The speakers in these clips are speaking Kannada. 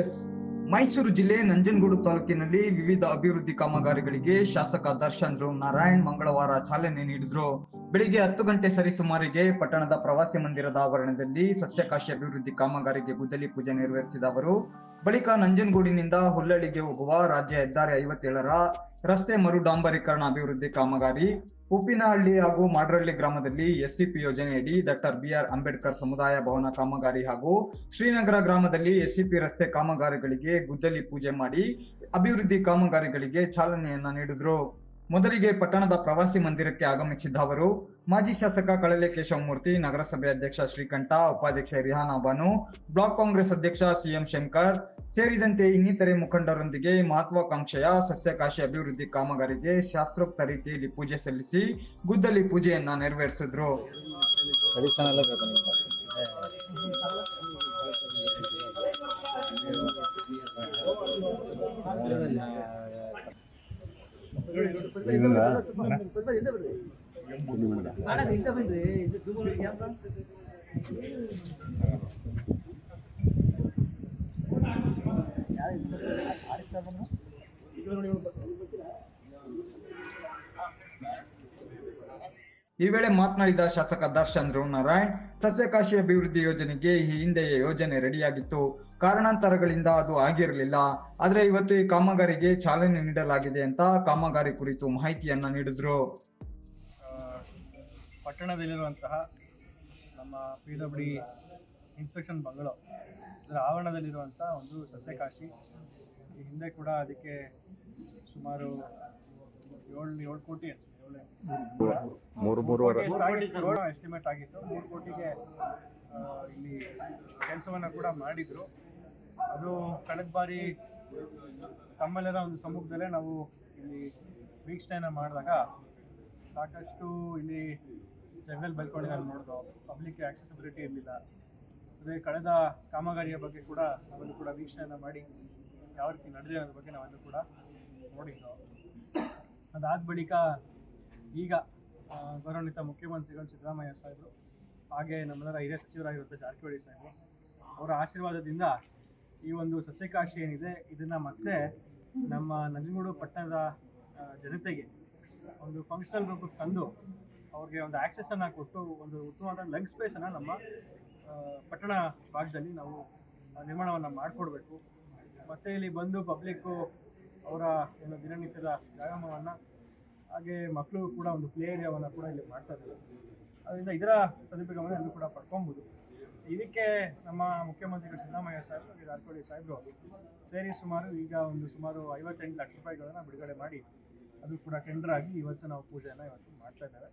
ಎಸ್ ಮೈಸೂರು ಜಿಲ್ಲೆ ನಂಜನಗೂಡು ತಾಲೂಕಿನಲ್ಲಿ ವಿವಿಧ ಅಭಿವೃದ್ಧಿ ಕಾಮಗಾರಿಗಳಿಗೆ ಶಾಸಕ ದರ್ಶನ್ ಧ್ರುವ್ ನಾರಾಯಣ್ ಮಂಗಳವಾರ ಚಾಲನೆ ನೀಡಿದ್ರು. ಬೆಳಿಗ್ಗೆ ಹತ್ತು ಗಂಟೆ ಸರಿಸುಮಾರಿಗೆ ಪಟ್ಟಣದ ಪ್ರವಾಸಿ ಮಂದಿರದ ಆವರಣದಲ್ಲಿ ಸಸ್ಯಕಾಶಿ ಅಭಿವೃದ್ಧಿ ಕಾಮಗಾರಿಗೆ ಗುದ್ದಲಿ ಪೂಜೆ ನೆರವೇರಿಸಿದ ಅವರು ಬಳಿಕ ನಂಜನಗೂಡಿನಿಂದ ಹುಲ್ಲಳ್ಳಿಗೆ ಹೋಗುವ ರಾಜ್ಯ ಹೆದ್ದಾರಿ ಐವತ್ತೇಳರ ರಸ್ತೆ ಮರು ಡಾಂಬರೀಕರಣ ಅಭಿವೃದ್ಧಿ ಕಾಮಗಾರಿ, ಉಪ್ಪಿನಹಳ್ಳಿ ಹಾಗೂ ಮಾಡ್ರಹಳ್ಳಿ ಗ್ರಾಮದಲ್ಲಿ ಎಸ್ಸಿಪಿ ಯೋಜನೆಯಡಿ ಡಾಕ್ಟರ್ ಬಿಆರ್ ಅಂಬೇಡ್ಕರ್ ಸಮುದಾಯ ಭವನ ಕಾಮಗಾರಿ ಹಾಗೂ ಶ್ರೀನಗರ ಗ್ರಾಮದಲ್ಲಿ ಎಸ್ಸಿಪಿ ರಸ್ತೆ ಕಾಮಗಾರಿಗಳಿಗೆ ಗುದ್ದಲಿ ಪೂಜೆ ಮಾಡಿ ಅಭಿವೃದ್ಧಿ ಕಾಮಗಾರಿಗಳಿಗೆ ಚಾಲನೆಯನ್ನ ನೀಡಿದ್ರು. ಮೊದಲಿಗೆ ಪಟ್ಟಣದ ಪ್ರವಾಸಿ ಮಂದಿರಕ್ಕೆ ಆಗಮಿಸಿದ್ದ ಅವರು, ಮಾಜಿ ಶಾಸಕ ಕಳಲೆ ಕೇಶವಮೂರ್ತಿ ನಗರಸಭೆ ಅಧ್ಯಕ್ಷ ಶ್ರೀಕಂಠ, ಉಪಾಧ್ಯಕ್ಷ ರಿಹಾನಾ ಬಾನು ಬ್ಲಾಕ್ ಕಾಂಗ್ರೆಸ್ ಅಧ್ಯಕ್ಷ ಸಿಎಂ ಶಂಕರ್ ಸೇರಿದಂತೆ ಇನ್ನಿತರೆ ಮುಖಂಡರೊಂದಿಗೆ ಮಹತ್ವಾಕಾಂಕ್ಷೆಯ ಸಸ್ಯಕಾಶಿ ಅಭಿವೃದ್ಧಿ ಕಾಮಗಾರಿಗೆ ಶಾಸ್ತ್ರೋಕ್ತ ರೀತಿಯಲ್ಲಿ ಪೂಜೆ ಸಲ್ಲಿಸಿ ಗುದ್ದಲಿ ಪೂಜೆಯನ್ನ ನೆರವೇರಿಸಿದ್ರು. ಈ ವೇಳೆ ಮಾತನಾಡಿದ ಶಾಸಕ ದರ್ಶನ್ ಧ್ರುವ್ ನಾರಾಯಣ್ ಸಸ್ಯಕಾಶಿ ಅಭಿವೃದ್ಧಿ ಯೋಜನೆಗೆ ಈ ಹಿಂದೆಯೇ ಯೋಜನೆ ರೆಡಿಯಾಗಿತ್ತು. ಕಾರಣಾಂತರಗಳಿಂದ ಅದು ಆಗಿರಲಿಲ್ಲ. ಆದರೆ ಇವತ್ತು ಈ ಕಾಮಗಾರಿಗೆ ಚಾಲನೆ ನೀಡಲಾಗಿದೆ ಅಂತ ಕಾಮಗಾರಿ ಕುರಿತು ಮಾಹಿತಿಯನ್ನು ನೀಡಿದ್ರು. ಪಟ್ಟಣದಲ್ಲಿರುವಂತಹ ನಮ್ಮ P W D inspection bungalow ಅದರ ಆವರಣದಲ್ಲಿರುವಂಥ ಒಂದು ಸಸ್ಯಕಾಶಿ. ಈ ಹಿಂದೆ ಕೂಡ ಅದಕ್ಕೆ ಸುಮಾರು ಏಳು ಏಳು ಕೋಟಿ ಮೂರು ಮೂರುವರೆ. ಎಸ್ಟಿಮೇಟ್ ಆಗಿತ್ತು ಮೂರು ಕೋಟಿಗೆ ಇಲ್ಲಿ ಕೆಲಸವನ್ನು ಕೂಡ ಮಾಡಿದ್ರು. ಅದು ಕಳೆದ ಬಾರಿ ತಮ್ಮೆಲ್ಲರ ಒಂದು ಸಮ್ಮುಖದಲ್ಲೇ ನಾವು ಇಲ್ಲಿ ವೀಕ್ಷಣೆಯನ್ನು ಮಾಡಿದಾಗ ಸಾಕಷ್ಟು ಇಲ್ಲಿ ಜನರಲ್ ಬೆಳ್ಕೊಂಡಿದ್ದಾರೆ ನೋಡಿದ್ರು ಪಬ್ಲಿಕ್ಗೆ ಆಕ್ಸೆಸಿಬಿಲಿಟಿ ಇರಲಿಲ್ಲ. ಅದೇ ಕಳೆದ ಕಾಮಗಾರಿಯ ಬಗ್ಗೆ ಕೂಡ ನಾವೆಲ್ಲೂ ಕೂಡ ವೀಕ್ಷಣೆಯನ್ನು ಮಾಡಿ ಯಾವ ರೀತಿ ನಡೆದಿದೆ ಅನ್ನೋದ್ರ ಬಗ್ಗೆ ನಾವೆಲ್ಲೂ ಕೂಡ ನೋಡಿದ್ದು ಅದಾದ ಬಳಿಕ ಈಗ ಗೌರವಾನ್ವಿತ ಮುಖ್ಯಮಂತ್ರಿಗಳು ಸಿದ್ದರಾಮಯ್ಯ ಸಾಹೇಬರು, ಹಾಗೆ ನಮ್ಮೆಲ್ಲರ ಹಿರಿಯ ಸಚಿವರಾಗಿರುವಂಥ ಜಾರಕಿಹೊಳಿ ಸಾಹೇಬರು, ಅವರ ಆಶೀರ್ವಾದದಿಂದ ಈ ಒಂದು ಸಸ್ಯಕಾಶಿ ಏನಿದೆ, ಇದನ್ನು ಮತ್ತೆ ನಮ್ಮ ನಂಜನಗೂಡು ಪಟ್ಟಣದ ಜನತೆಗೆ ಒಂದು ಫಂಕ್ಷನಲ್ ರೂಪಕ್ಕೆ ತಂದು ಅವ್ರಿಗೆ ಒಂದು ಆ್ಯಕ್ಸೆಸನ್ನು ಕೊಟ್ಟು, ಒಂದು ಉತ್ತಮವಾದ ಲಂಗ್ ಸ್ಪೇಸನ್ನು ನಮ್ಮ ಪಟ್ಟಣ ಭಾಗದಲ್ಲಿ ನಾವು ನಿರ್ಮಾಣವನ್ನು ಮಾಡಿಕೊಡ್ಬೇಕು. ಮತ್ತು ಇಲ್ಲಿ ಬಂದು ಪಬ್ಲಿಕ್ಕು ಅವರ ಏನು ದಿನನಿತ್ಯದ ವ್ಯಾಯಾಮವನ್ನು, ಹಾಗೆ ಮಕ್ಕಳು ಕೂಡ ಒಂದು ಪ್ಲೇ ಏರಿಯಾವನ್ನು ಕೂಡ ಇಲ್ಲಿ ಮಾಡ್ತಾ ಇದ್ದಾರೆ. ಅದರಿಂದ ಇದರ ಸದುಪಯೋಗವನ್ನು ಎಲ್ಲರೂ ಕೂಡ ಪಡ್ಕೊಬೋದು ಇದಕ್ಕೆ ನಮ್ಮ ಮುಖ್ಯಮಂತ್ರಿಗಳು ಸಿದ್ದರಾಮಯ್ಯ ಸಾಹೇಬರು ಜಾರಕಿಹೊಳಿ ಸಾಹೇಬರು ಸೇರಿ ಸುಮಾರು ಈಗ ಒಂದು ಸುಮಾರು ಐವತ್ತೆಂಟು ಲಕ್ಷ ರೂಪಾಯಿಗಳನ್ನು ಬಿಡುಗಡೆ ಮಾಡಿ, ಅದು ಕೂಡ ಟೆಂಡರ್ ಆಗಿ ಇವತ್ತು ನಾವು ಪೂಜೆಯನ್ನು ಇವತ್ತು ಮಾಡ್ತಾ ಇದ್ದೇವೆ.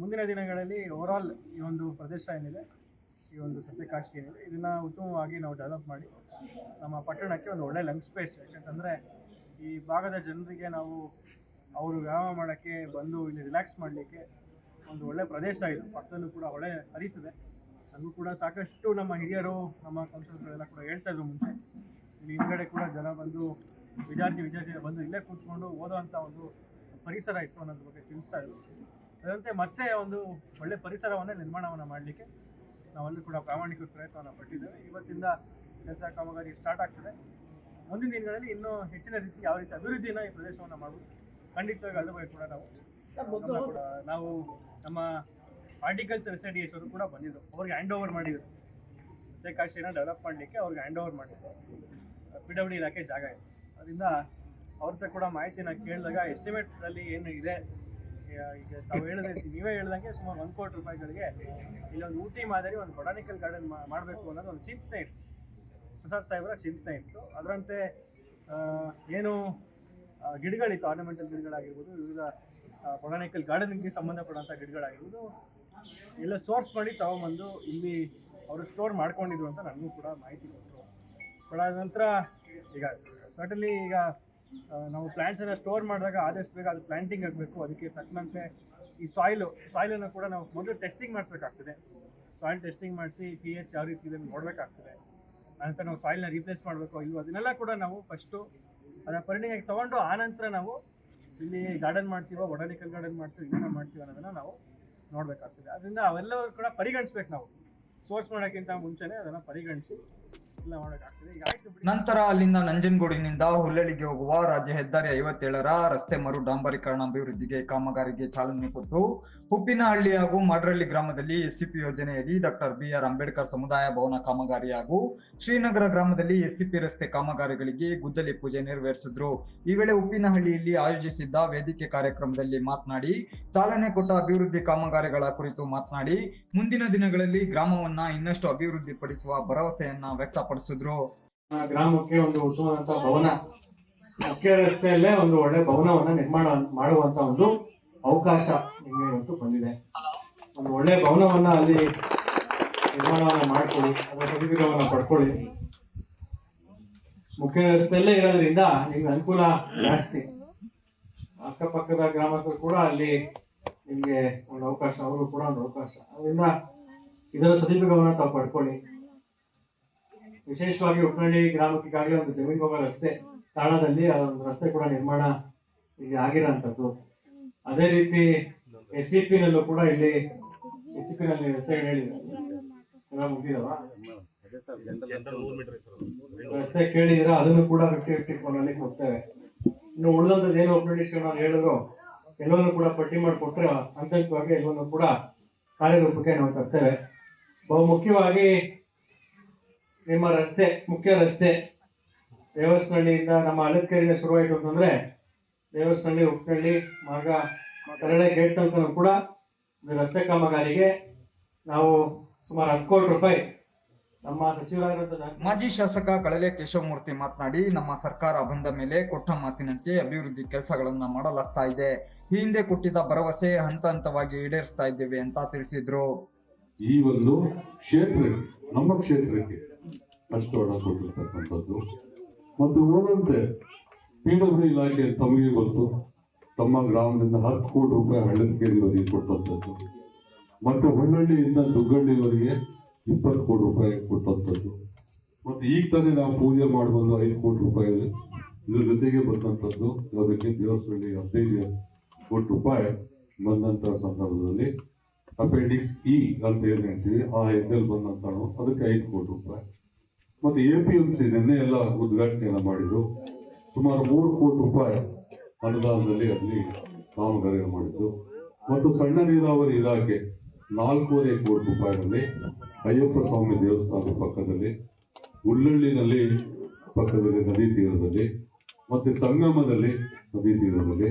ಮುಂದಿನ ದಿನಗಳಲ್ಲಿ ಓವರಾಲ್ ಈ ಒಂದು ಪ್ರದೇಶ ಏನಿದೆ, ಈ ಒಂದು ಸಸ್ಯಕಾಶಿ ಏನಿದೆ, ಇದನ್ನು ಉತ್ತಮವಾಗಿ ನಾವು ಡೆವಲಪ್ ಮಾಡಿ, ನಮ್ಮ ಪಟ್ಟಣಕ್ಕೆ ಒಂದು ಒಳ್ಳೆ ಲಂಗ್ ಸ್ಪೇಸ್ ಯಾಕಂತಂದರೆ ಈ ಭಾಗದ ಜನರಿಗೆ ನಾವು ಅವರು ವ್ಯಾಯಾಮ ಮಾಡೋಕ್ಕೆ ಬಂದು ಇಲ್ಲಿ ರಿಲ್ಯಾಕ್ಸ್ ಮಾಡಲಿಕ್ಕೆ ಒಂದು ಒಳ್ಳೆ ಪ್ರದೇಶ ಇದು. ಪಕ್ಕದಲ್ಲೂ ಕೂಡ ಒಳ್ಳೆ ಹರಿತದೆ. ನನಗೂ ಕೂಡ ಸಾಕಷ್ಟು ನಮ್ಮ ಹಿರಿಯರು ನಮ್ಮ ಕೌನ್ಸಿಲರ್ಗಳೆಲ್ಲ ಕೂಡ ಹೇಳ್ತಾ ಇದ್ರು ಮುಂಚೆ. ಇಲ್ಲಿ ಹಿಂದ್ಗಡೆ ಕೂಡ ಜನ ಬಂದು ವಿದ್ಯಾರ್ಥಿ ವಿದ್ಯಾರ್ಥಿ ಬಂದು ಇಲ್ಲೇ ಕೂತ್ಕೊಂಡು ಓದೋವಂಥ ಒಂದು ಪರಿಸರ ಇತ್ತು ಅನ್ನೋದ್ರ ಬಗ್ಗೆ ತಿಳಿಸ್ತಾ ಇದ್ರು. ಅದರಂತೆ ಮತ್ತೆ ಒಂದು ಒಳ್ಳೆ ಪರಿಸರವನ್ನೇ ನಿರ್ಮಾಣವನ್ನು ಮಾಡಲಿಕ್ಕೆ ನಾವಲ್ಲೂ ಕೂಡ ಪ್ರಾಮಾಣಿಕ ಪ್ರಯತ್ನವನ್ನು ಪಟ್ಟಿದ್ದೇವೆ. ಇವತ್ತಿಂದ ಕೆಲಸ ಕಾಮಗಾರಿ ಸ್ಟಾರ್ಟ್ ಆಗ್ತದೆ. ಮುಂದಿನ ದಿನಗಳಲ್ಲಿ ಇನ್ನೂ ಹೆಚ್ಚಿನ ರೀತಿ ಯಾವ ರೀತಿ ಅಭಿವೃದ್ಧಿಯನ್ನು ಈ ಪ್ರದೇಶವನ್ನು ಮಾಡುವುದು ಖಂಡಿತವಾಗಿ ಅದ್ರ ಬಗ್ಗೆ ಕೂಡ ನಾವು ಗಮನ ನಮ್ಮ ಆರ್ಟಿಕಲ್ಚರ್ ರೆಸಿಡಿಯಸ್ ಅವರು ಕೂಡ ಬಂದಿದ್ದರು ಅವ್ರಿಗೆ ಹ್ಯಾಂಡ್ ಓವರ್ ಮಾಡಿದ್ರು ಸೆಕಾಶಿನ ಡೆವಲಪ್ ಮಾಡಲಿಕ್ಕೆ ಅವ್ರಿಗೆ ಹ್ಯಾಂಡ್ ಓವರ್ ಮಾಡಿದ್ರು ಪಿ ಡಬ್ಲ್ಯೂ ಇಲಾಖೆ ಜಾಗ ಇದೆ. ಅದರಿಂದ ಅವ್ರ ಕೂಡ ಮಾಹಿತಿನ ಕೇಳಿದಾಗ ಎಸ್ಟಿಮೇಟಲ್ಲಿ ಏನು ಇದೆ. ಈಗ- ತಾವು ಹೇಳಿದ್ರೆ ನೀವೇ ಹೇಳ್ದಂಗೆ ಸುಮಾರು ಒಂದು ಕೋಟಿ ರೂಪಾಯಿಗಳಿಗೆ ಇಲ್ಲೊಂದು ಊಟಿ ಮಾದರಿ, ಒಂದು ಬೊಟಾನಿಕಲ್ ಗಾರ್ಡನ್ ಮಾಡಬೇಕು ಅನ್ನೋದು ಒಂದು ಚಿಂತನೆ ಇತ್ತು. ಪ್ರಸಾದ್ ಸಾಹೇಬರ ಚಿಂತನೆ ಇತ್ತು. ಅದರಂತೆ ಏನು ಗಿಡಗಳಿತ್ತು ಆರ್ನಮೆಂಟಲ್ ಗಿಡಗಳಾಗಿರ್ಬೋದು, ವಿವಿಧ ಬೊಟಾನಿಕಲ್ ಗಾರ್ಡನ್ಗೆ ಸಂಬಂಧಪಡುವಂಥ ಗಿಡಗಳಾಗಿರ್ಬೋದು ಎಲ್ಲ ಸೋರ್ಸ್ ಮಾಡಿ ತಗೊಂಬಂದು ಇಲ್ಲಿ ಅವರು ಸ್ಟೋರ್ ಮಾಡ್ಕೊಂಡಿದ್ರು ಅಂತ ನನಗೂ ಕೂಡ ಮಾಹಿತಿ ಕೊಟ್ಟರು ಬಟ್ ಆದ ನಂತರ ಈಗ ಸಡನ್ಲಿ ಈಗ ನಾವು ಪ್ಲ್ಯಾಂಟ್ಸನ್ನು ಸ್ಟೋರ್ ಮಾಡಿದಾಗ ಆದಷ್ಟು ಬೇಗ ಅದು ಪ್ಲ್ಯಾಂಟಿಂಗ್ ಆಗಬೇಕು. ಅದಕ್ಕೆ ತಕ್ಕಂತೆ ಈ ಸಾಯಿಲು ಸಾಯಿಲನ್ನು ಕೂಡ ನಾವು ಮೊದಲು ಟೆಸ್ಟಿಂಗ್ ಮಾಡಿಸ್ಬೇಕಾಗ್ತದೆ. ಸಾಯಿಲ್ ಟೆಸ್ಟಿಂಗ್ ಮಾಡಿಸಿ ಪಿ ಎಚ್ ಯಾವ ರೀತಿ ಇದೆ ಅಂತ ನೋಡಬೇಕಾಗ್ತದೆ. ನಂತರ ನಾವು ಸಾಯಿಲ್ನ ರೀಪ್ಲೇಸ್ ಮಾಡಬೇಕು ಇಲ್ಲವೋ ಅದನ್ನೆಲ್ಲ ಕೂಡ ನಾವು ಫಸ್ಟು ಅದರ ಪರಿಣಿಗೆ ತೊಗೊಂಡು ಆನಂತರ ನಾವು ಇಲ್ಲಿ ಗಾರ್ಡನ್ ಮಾಡ್ತೀವೋ ಬೊಟಾನಿಕಲ್ ಗಾರ್ಡನ್ ಮಾಡ್ತೀವಿ ಇನ್ನೂ ಮಾಡ್ತೀವಿ ಅನ್ನೋದನ್ನು ನಾವು ನೋಡಬೇಕಾಗ್ತದೆ. ಅದರಿಂದ ಅವೆಲ್ಲವೂ ಕೂಡ ಪರಿಗಣಿಸ್ಬೇಕು ನಾವು. ಸೋರ್ಸ್ ಮಾಡೋಕ್ಕಿಂತ ಮುಂಚೆನೇ ಅದನ್ನು ಪರಿಗಣಿಸಿ. ನಂತರ ಅಲ್ಲಿಂದ ನಂಜನಗೂಡಿನಿಂದ ಹುಲ್ಲಳ್ಳಿಗೆ ಹೋಗುವ ರಾಜ್ಯ ಹೆದ್ದಾರಿ ಐವತ್ತೇಳರ ರಸ್ತೆ ಮರು ಡಾಂಬರೀಕರಣ ಅಭಿವೃದ್ಧಿಗೆ ಕಾಮಗಾರಿಗೆ ಚಾಲನೆ ಕೊಟ್ಟು ಉಪ್ಪಿನಹಳ್ಳಿ ಹಾಗೂ ಮಡ್ರಳ್ಳಿ ಗ್ರಾಮದಲ್ಲಿ ಎಸ್ಸಿಪಿ ಯೋಜನೆಯಡಿ ಡಾಕ್ಟರ್ ಬಿಆರ್ ಅಂಬೇಡ್ಕರ್ ಸಮುದಾಯ ಭವನ ಕಾಮಗಾರಿ ಹಾಗೂ ಶ್ರೀನಗರ ಗ್ರಾಮದಲ್ಲಿ ಎಸ್ಸಿಪಿ ರಸ್ತೆ ಕಾಮಗಾರಿಗಳಿಗೆ ಗುದ್ದಲಿ ಪೂಜೆ ನೆರವೇರಿಸಿದ್ರು. ಈ ವೇಳೆ ಉಪ್ಪಿನಹಳ್ಳಿಯಲ್ಲಿ ಆಯೋಜಿಸಿದ್ದ ವೇದಿಕೆ ಕಾರ್ಯಕ್ರಮದಲ್ಲಿ ಮಾತನಾಡಿ, ಚಾಲನೆ ಕೊಟ್ಟ ಅಭಿವೃದ್ಧಿ ಕಾಮಗಾರಿಗಳ ಕುರಿತು ಮಾತನಾಡಿ, ಮುಂದಿನ ದಿನಗಳಲ್ಲಿ ಗ್ರಾಮವನ್ನ ಇನ್ನಷ್ಟು ಅಭಿವೃದ್ಧಿಪಡಿಸುವ ಭರವಸೆಯನ್ನ ವ್ಯಕ್ತಪಡಿಸಿದ್ರು ಆ ಗ್ರಾಮಕ್ಕೆ ಒಂದು ಉತ್ತಮವಾದಂತ ಭವನ ಮುಖ್ಯ ರಸ್ತೆಯಲ್ಲೇ ಒಂದು ಒಳ್ಳೆ ಭವನವನ್ನ ನಿರ್ಮಾಣ ಮಾಡುವಂತ ಒಂದು ಅವಕಾಶ ನಿಮಗೆ ಇವತ್ತು ಬಂದಿದೆ. ಒಂದು ಒಳ್ಳೆ ಭವನವನ್ನ ಅಲ್ಲಿ ನಿರ್ಮಾಣವನ್ನ ಮಾಡ್ಕೊಳ್ಳಿ, ಅದರ ಸದುಪಯೋಗವನ್ನ ಪಡ್ಕೊಳ್ಳಿ. ಮುಖ್ಯ ರಸ್ತೆಯಲ್ಲೇ ಇರೋದ್ರಿಂದ ನಿಮ್ಗೆ ಅನುಕೂಲ ಜಾಸ್ತಿ. ಅಕ್ಕಪಕ್ಕದ ಗ್ರಾಮಸ್ಥರು ಕೂಡ ಅಲ್ಲಿ ನಿಮ್ಗೆ ಒಂದು ಅವಕಾಶ, ಅವರು ಕೂಡ ಒಂದು ಅವಕಾಶ. ಅದರಿಂದ ಇದರ ಸದುಪಯೋಗವನ್ನ ತಾವು ಪಡ್ಕೊಳ್ಳಿ. ವಿಶೇಷವಾಗಿ ಉಪ್ಪನಹಳ್ಳಿ ಗ್ರಾಮಕ್ಕೆ ಒಂದು ಜಮೀನು ಹೋಗೋ ರಸ್ತೆ ತಾಣದಲ್ಲಿ ಒಂದು ರಸ್ತೆ ಕೂಡ ನಿರ್ಮಾಣ ಇಲ್ಲಿ ಆಗಿರೋಂಥದ್ದು ಅದೇ ರೀತಿ ಎಸ್ ಸಿ ಪಿ ನಲ್ಲೂ ಕೂಡ ಇಲ್ಲಿ ಎಸ್ ಸಿ ಪಿ ನಲ್ಲಿ ರಸ್ತೆ ಹೇಳಿದ್ರೆ ಎಲ್ಲ ಮುಗಿದವ? ರಸ್ತೆ ಕೇಳಿದ್ರೆ ಅದನ್ನು ಕೂಡ ಫಿಫ್ಟಿ ಫಿಫ್ಟಿ ಫೋನಲ್ಲಿ ಕೊಡ್ತೇವೆ. ಇನ್ನು ಉಳಿದಂಥದ್ದು ಏನು ಉಪನಿಷ್ ನಾವು ಹೇಳಿದ್ರು, ಎಲ್ಲವನ್ನು ಕೂಡ ಪಟ್ಟಿ ಮಾಡಿಕೊಟ್ರೆ ಹಂತವಾಗಿ ಎಲ್ಲವನ್ನು ಕೂಡ ಕಾರ್ಯರೂಪಕ್ಕೆ ನಾವು ತರ್ತೇವೆ. ಬಹು ಮುಖ್ಯವಾಗಿ ನಿಮ್ಮ ರಸ್ತೆ ಮುಖ್ಯ ರಸ್ತೆ ದೇವಸ್ಥಾನದಿಂದ ನಮ್ಮ ಅಲತ್ಕೇರಿಯಿಂದ ಶುರುವಾಯಿತು ಅಂತಂದ್ರೆ ದೇವಸ್ಥಳ್ಳಿ ಉಪ್ಪಳ್ಳಿ ಮಾರ್ಗ ಕರಡೆ ಗೇಟ್ ತನಕ ಕೂಡ ಒಂದು ರಸ್ತೆ ಕಾಮಗಾರಿಗೆ ನಾವು ಸುಮಾರು ಹತ್ತು ಕೋಟಿ ರೂಪಾಯಿ ನಮ್ಮ ಸಚಿವರಾಗಿರುವಂತಹ ಮಾಜಿ ಶಾಸಕ ಕಳಲೆ ಕೇಶವಮೂರ್ತಿ ಮಾತನಾಡಿ ನಮ್ಮ ಸರ್ಕಾರ ಬಂದ ಮೇಲೆ ಕೊಟ್ಟ ಮಾತಿನಂತೆ ಅಭಿವೃದ್ಧಿ ಕೆಲಸಗಳನ್ನ ಮಾಡಲಾಗ್ತಾ ಇದೆ. ಈ ಹಿಂದೆ ಕೊಟ್ಟಿದ್ದ ಭರವಸೆ ಹಂತ ಹಂತವಾಗಿ ಈಡೇರಿಸ್ತಾ ಇದ್ದೇವೆ ಅಂತ ತಿಳಿಸಿದ್ರು. ಈ ಒಂದು ಕ್ಷೇತ್ರ ನಮ್ಮ ಕ್ಷೇತ್ರಕ್ಕೆ ಅಷ್ಟು ಹಣ ಕೊಟ್ಟಿರ್ತಕ್ಕಂಥದ್ದು ಮತ್ತು ಉಳಿದಂತೆ ಪಿ ಡಬ್ಲ್ಯೂ ಇಲಾಖೆ ತಮಗೆ ಗೊತ್ತು. ತಮ್ಮ ಗ್ರಾಮದಿಂದ ಹತ್ತು ಕೋಟಿ ರೂಪಾಯಿ ಹಳ್ಳದಕೇರಿವರೆಗೆ ಕೊಟ್ಟಂಥದ್ದು. ಮತ್ತು ಹೊಳ್ಳಳ್ಳಿಯಿಂದ ದುಗ್ಗಳ್ಳಿವರೆಗೆ ಇಪ್ಪತ್ತು ಕೋಟಿ ರೂಪಾಯಿ ಕೊಟ್ಟಂಥದ್ದು. ಮತ್ತು ಈಗ ತಾನೇ ನಾವು ಪೂಜೆ ಮಾಡಬಂದು ಐದು ಕೋಟಿ ರೂಪಾಯಿ ಇದ್ರ ಜೊತೆಗೆ ಬಂದಂಥದ್ದು ಅದಕ್ಕೆ ದೇವಸ್ಥಾನದಲ್ಲಿ ಹದಿನೈದು ಕೋಟಿ ರೂಪಾಯಿ ಬಂದಂಥ ಸಂದರ್ಭದಲ್ಲಿ ಅಪೆಂಡಿಕ್ಸ್ ಇ ಅಂತ ಏನು ಹೇಳ್ತೀವಿ, ಆ ಹೆದ್ದಲ್ಲಿ ಬಂದಂಥ ಅದಕ್ಕೆ ಐದು ಕೋಟಿ ರೂಪಾಯಿ. ಮತ್ತೆ ಎ ಪಿ ಎಂ ಸಿ ನಿನ್ನೆ ಎಲ್ಲ ಉದ್ಘಾಟನೆಯನ್ನು ಮಾಡಿದ್ರು. ಸುಮಾರು ಮೂರು ಕೋಟಿ ರೂಪಾಯಿ ಅನುದಾನದಲ್ಲಿ ಅಲ್ಲಿ ಕಾಮಗಾರಿ ಮಾಡಿದ್ದು ಮತ್ತು ಸಣ್ಣ ನೀರಾವರಿ ಇಲಾಖೆ ನಾಲ್ಕೂವರೆ ಕೋಟಿ ರೂಪಾಯಿನಲ್ಲಿ ಅಯ್ಯಪ್ಪ ಸ್ವಾಮಿ ದೇವಸ್ಥಾನದ ಪಕ್ಕದಲ್ಲಿ ಉಳ್ಳಳ್ಳಿನಲ್ಲಿ ಪಕ್ಕದಲ್ಲಿ ನದಿ ತೀರದಲ್ಲಿ, ಮತ್ತು ಸಂಗಮದಲ್ಲಿ ನದಿ ತೀರದಲ್ಲಿ,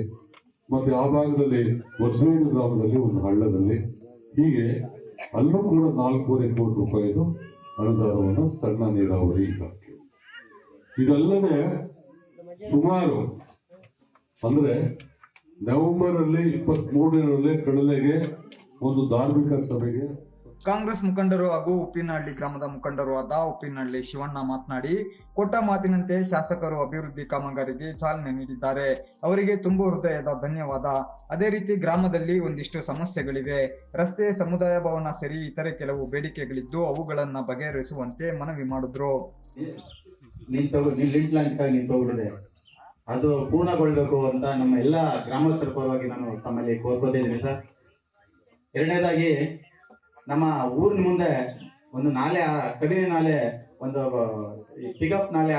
ಮತ್ತು ಆ ಭಾಗದಲ್ಲಿ ಹೊಸವೇಡು ಗ್ರಾಮದಲ್ಲಿ ಒಂದು ಹಳ್ಳದಲ್ಲಿ. ಹೀಗೆ ಅಲ್ಲೂ ಕೂಡ ನಾಲ್ಕೂವರೆ ಕೋಟಿ ರೂಪಾಯಿದು ಅನುದಾನವನ್ನು ಸಣ್ಣ ನೀರಾವರಿ ಇಲಾಖೆ. ಇದಲ್ಲದೆ ಸುಮಾರು ಅಂದ್ರೆ ನವೆಂಬರ್ ಅಲ್ಲಿ ಇಪ್ಪತ್ತ್ ಕಡಲೆಗೆ ಒಂದು ಧಾರ್ಮಿಕ ಸಭೆಗೆ ಕಾಂಗ್ರೆಸ್ ಮುಖಂಡರು ಹಾಗೂ ಉಪ್ಪಿನಹಳ್ಳಿ ಗ್ರಾಮದ ಮುಖಂಡರು ಆದ ಉಪ್ಪಿನಹಳ್ಳಿ ಶಿವಣ್ಣ ಮಾತನಾಡಿ, ಕೊಟ್ಟ ಮಾತಿನಂತೆ ಶಾಸಕರು ಅಭಿವೃದ್ಧಿ ಕಾಮಗಾರಿಗೆ ಚಾಲನೆ ನೀಡಿದ್ದಾರೆ. ಅವರಿಗೆ ತುಂಬು ಹೃದಯದ ಧನ್ಯವಾದ. ಅದೇ ರೀತಿ ಗ್ರಾಮದಲ್ಲಿ ಒಂದಿಷ್ಟು ಸಮಸ್ಯೆಗಳಿವೆ. ರಸ್ತೆ, ಸಮುದಾಯ ಭವನ ಸೇರಿ ಇತರೆ ಕೆಲವು ಬೇಡಿಕೆಗಳಿದ್ದು ಅವುಗಳನ್ನ ಬಗೆಹರಿಸುವಂತೆ ಮನವಿ ಮಾಡಿದ್ರು. ಅದು ಪೂರ್ಣಗೊಳ್ಬೇಕು ಅಂತ ನಮ್ಮ ಎಲ್ಲ ಗ್ರಾಮಸ್ಥರ ಪರವಾಗಿ ನಾನು ತಮ್ಮಲ್ಲಿ ಕೋರ್ಕೋತಿದ್ದೀನಿ ಸರ್. ಎರಡನೇದಾಗಿ ನಮ್ಮ ಊರಿನ ಮುಂದೆ ಒಂದು ನಾಲೆ, ಕಬಿನಿ ನಾಲೆ, ಒಂದು ಪಿಕಪ್ ನಾಲೆ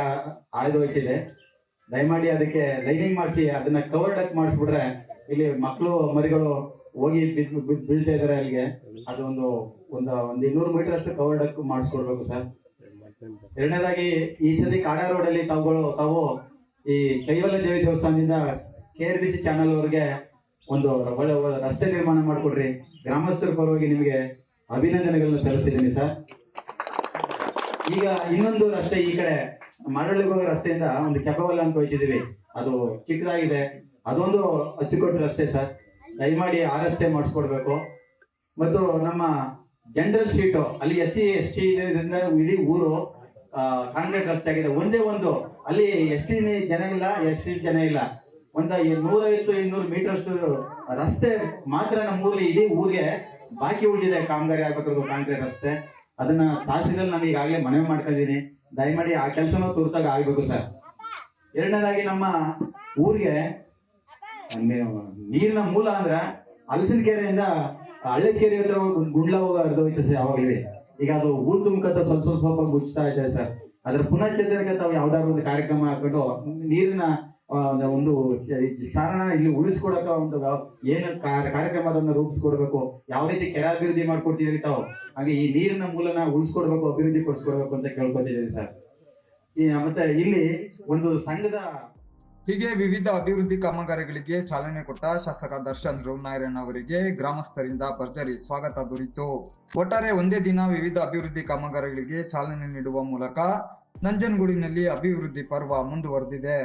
ಆಯ್ದು ಹೋಗ್ತಿದೆ ದಯಮಾಡಿ ಅದಕ್ಕೆ ಲೈನಿಂಗ್ ಮಾಡಿಸಿ, ಅದನ್ನ ಕವರ್ ಅಪ್ ಮಾಡಿಸ್ಬಿಟ್ರೆ ಇಲ್ಲಿ ಮಕ್ಕಳು ಮರಿಗಳು ಹೋಗಿ ಬೀಳ್ತಾ ಇದಾರೆ ಅಲ್ಲಿಗೆ. ಅದು ಒಂದು ಒಂದು ಇನ್ನೂರು ಮೀಟರ್ ಅಷ್ಟು ಕವರ್ ಅಪ್ ಮಾಡಿಸ್ಕೊಡ್ಬೇಕು ಸರ್. ಎರಡನೇದಾಗಿ ಈ ಸತಿ ಕಾಡ ರೋಡಲ್ಲಿ ತಾವುಗಳು, ತಾವು ಈ ಕೈವಲ್ಯ ದೇವಿ ದೇವಸ್ಥಾನದಿಂದ K R B C channel ಅವ್ರಿಗೆ ಒಂದು ಒಳ್ಳೆ ರಸ್ತೆ ನಿರ್ಮಾಣ ಮಾಡಿಕೊಡ್ರಿ. ಗ್ರಾಮಸ್ಥರ ಪರವಾಗಿ ನಿಮಗೆ ಅಭಿನಂದನೆಗಳನ್ನ ಸಲ್ಲಿಸಿದ್ದೀನಿ ಸರ್. ಈಗ ಇನ್ನೊಂದು ರಸ್ತೆ ಈ ಕಡೆ ಹೋಗೋ ರಸ್ತೆಯಿಂದ ಒಂದು ಕೆಪವಲ್ಲ ಅಂತ ಹೋಗಿದ್ದೀವಿ ಅದು ಚಿಕ್ಕದಾಗಿದೆ. ಅದೊಂದು ಅಚ್ಚುಕಟ್ಟು ರಸ್ತೆ ಸರ್. ದಯಮಾಡಿ ಆ ರಸ್ತೆ ಮಾಡಿಸ್ಕೊಡ್ಬೇಕು. ಮತ್ತು ನಮ್ಮ ಜನರಲ್ ಸೀಟು, ಅಲ್ಲಿ ಎಸ್ ಸಿ, ಎಸ್ ಟಿ ಇದರಿಂದ ಇಡೀ ಊರು ಕಾಂಕ್ರೀಟ್ ರಸ್ತೆ ಆಗಿದೆ. ಒಂದೇ ಒಂದು, ಅಲ್ಲಿ ಎಸ್ ಟಿ ಜನ ಇಲ್ಲ, ಎಸ್ ಸಿ ಜನ ಇಲ್ಲ. ಒಂದು ನೂರೈವತ್ತು ಇನ್ನೂರು ಮೀಟರ್ ಅಷ್ಟು ರಸ್ತೆ ಮಾತ್ರ ನಮ್ಮೂರಲ್ಲಿ ಇಡೀ ಊರಿಗೆ ಬಾಕಿ ಉಳಿದಿದೆ, ಕಾಮಗಾರಿ ಆಗ್ಬೇಕು ಕಾಂಕ್ರೀಟ್ ರಸ್ತೆ. ಅದನ್ನ ತಹಸೀಲಲ್ಲಿ ನಾನು ಈಗಾಗಲೇ ಮನವಿ ಮಾಡ್ಕೊಂಡಿದ್ದೀನಿ ದಯಮಾಡಿ ಆ ಕೆಲಸನೂ ತುರ್ತಾಗಿ ಆಗ್ಬೇಕು ಸರ್. ಎರಡನೇದಾಗಿ ನಮ್ಮ ಊರಿಗೆ ನೀರಿನ ಮೂಲ ಅಂದ್ರೆ ಹಲಸಿನ ಕೆರೆಯಿಂದ ಹಳ್ಳಕೆರೆ ಹತ್ರ ಗುಂಡ್ಲ ಹೋಗ ಹರಿದೋಯ್ತು ಸರ್ ಯಾವಾಗಲೇ ಈಗ ಅದು ಊರ್ ತುಂಬಕತ್ತ ಸ್ವಲ್ಪ ಸ್ವಲ್ಪ ಸ್ವಲ್ಪ ಗುಚ್ತಾ ಇದೆ ಸರ್. ಅದ್ರ ಪುನಶ್ಚೇತನಕ್ಕೆ ತಾವು ಯಾವ್ದಾದ್ರು ಒಂದು ಕಾರ್ಯಕ್ರಮ ಹಾಕೊಂಡು ನೀರಿನ ಒಂದು ಕಾರಣ ಇಲ್ಲಿ ಉಳಿಸ್ಕೊಡಕ ಒಂದು ಏನು ಕಾರ್ಯಕ್ರಮಗಳನ್ನ ರೂಪಿಸ್ಕೊಡ್ಬೇಕು, ಯಾವ ರೀತಿ ಕೆರೆ ಅಭಿವೃದ್ಧಿ ಮಾಡ್ಕೊಡ್ತಿದ್ರಿ ತಾವು ಹಾಗೆ ಈ ನೀರಿನ ಮೂಲನ ಉಳಿಸ್ಕೊಡ್ಬೇಕು, ಅಭಿವೃದ್ಧಿ ಪಡಿಸ್ಕೊಡ್ಬೇಕು ಅಂತ ಕೇಳ್ಕೊತಿದ್ದೀರಿ ಸರ್. ಮತ್ತೆ ಇಲ್ಲಿ ಒಂದು ಸಂಘದ ಹೀಗೆ ವಿವಿಧ ಅಭಿವೃದ್ಧಿ ಕಾಮಗಾರಿಗಳಿಗೆ ಚಾಲನೆ ಕೊಟ್ಟ ಶಾಸಕ ದರ್ಶನ್ ನಾರಾಯಣ್ ಅವರಿಗೆ ಗ್ರಾಮಸ್ಥರಿಂದ ಭರ್ಜರಿ ಸ್ವಾಗತ ದೊರೆಯಿತು. ಒಟ್ಟಾರೆ ಒಂದೇ ದಿನ ವಿವಿಧ ಅಭಿವೃದ್ಧಿ ಕಾಮಗಾರಿಗಳಿಗೆ ಚಾಲನೆ ನೀಡುವ ಮೂಲಕ ನಂಜನಗೂಡಿನಲ್ಲಿ ಅಭಿವೃದ್ಧಿ ಪರ್ವ ಮುಂದುವರೆದಿದೆ.